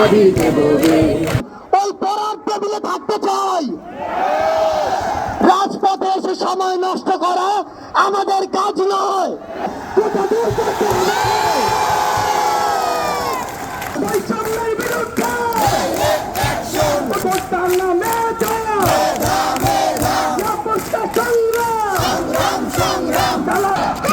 ওই পড়ার টেবিলে থাকতে চাই। রাজপথে এসে সময় নষ্ট করা আমাদের কাজ নয়। সংগ্রাম। চালা-